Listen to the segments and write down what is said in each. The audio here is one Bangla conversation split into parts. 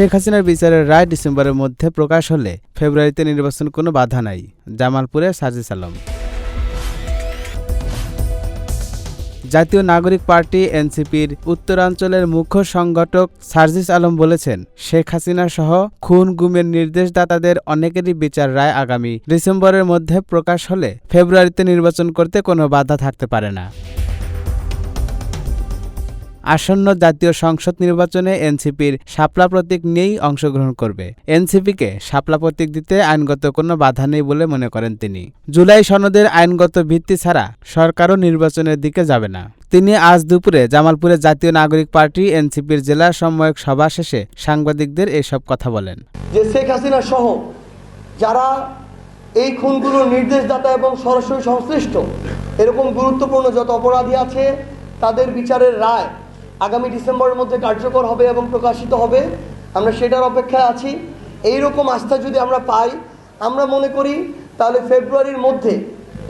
শেখ হাসিনার বিচারের রায় ডিসেম্বরের মধ্যে প্রকাশ হলে ফেব্রুয়ারিতে নির্বাচন কোনো বাধা নাই। জামালপুরে সাজিস আলম জাতীয় নাগরিক পার্টি এনসিপির উত্তরাঞ্চলের মুখ্য সংগঠক সার্জিস আলম বলেছেন, শেখ হাসিনা সহ খুন গুমের নির্দেশদাতাদের অনেকেরই বিচার রায় আগামী ডিসেম্বরের মধ্যে প্রকাশ হলে ফেব্রুয়ারিতে নির্বাচন করতে কোনো বাধা থাকতে পারে না। আসন্ন জাতীয় সংসদ নির্বাচনে এনসিপির শাপলা প্রতীক নিয়েই অংশগ্রহণ করবে। এনসিপিকে শাপলা প্রতীক দিতে আইনগত কোনো বাধা নেই বলে মনে করেন তিনি। জুলাই সনদের আইনগত ভিত্তি ছাড়া সরকারও নির্বাচনের দিকে যাবে না। তিনি আজ দুপুরে জামালপুরে জাতীয় নাগরিক পার্টি এনসিপির জেলা সম্ময়ক সভা শেষে সাংবাদিকদের এসব কথা বলেন। যে শেখ হাসিনা সহ যারা এই খুনগুলোর নির্দেশদাতা এবং সরাসরি সংশ্লিষ্ট, এরকম গুরুত্বপূর্ণ যত অপরাধী আছে, তাদের বিচারের রায় আগামী ডিসেম্বরের মধ্যে কার্যকর হবে এবং প্রকাশিত হবে। আমরা সেটার অপেক্ষায় আছি। এই রকম আস্থা যদি আমরা পাই, আমরা মনে করি তাহলে ফেব্রুয়ারির মধ্যে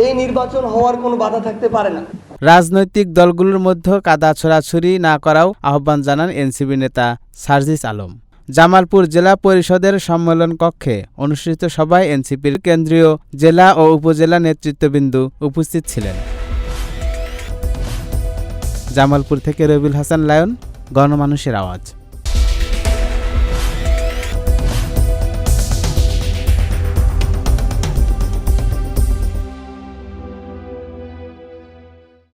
এই নির্বাচন হওয়ার কোনো বাধা থাকতে পারে না। রাজনৈতিক দলগুলোর মধ্যে কাদা ছোড়াছুরি না করাও আহ্বান জানান এনসিপি নেতা সার্জিস আলম। জামালপুর জেলা পরিষদের সম্মেলন কক্ষে অনুষ্ঠিত সভায় এনসিপির কেন্দ্রীয় জেলা ও উপজেলা নেতৃত্ববিন্দু উপস্থিত ছিলেন। জামালপুর থেকে রবিল হাসান লায়ন গণমানুষের আওয়াজ।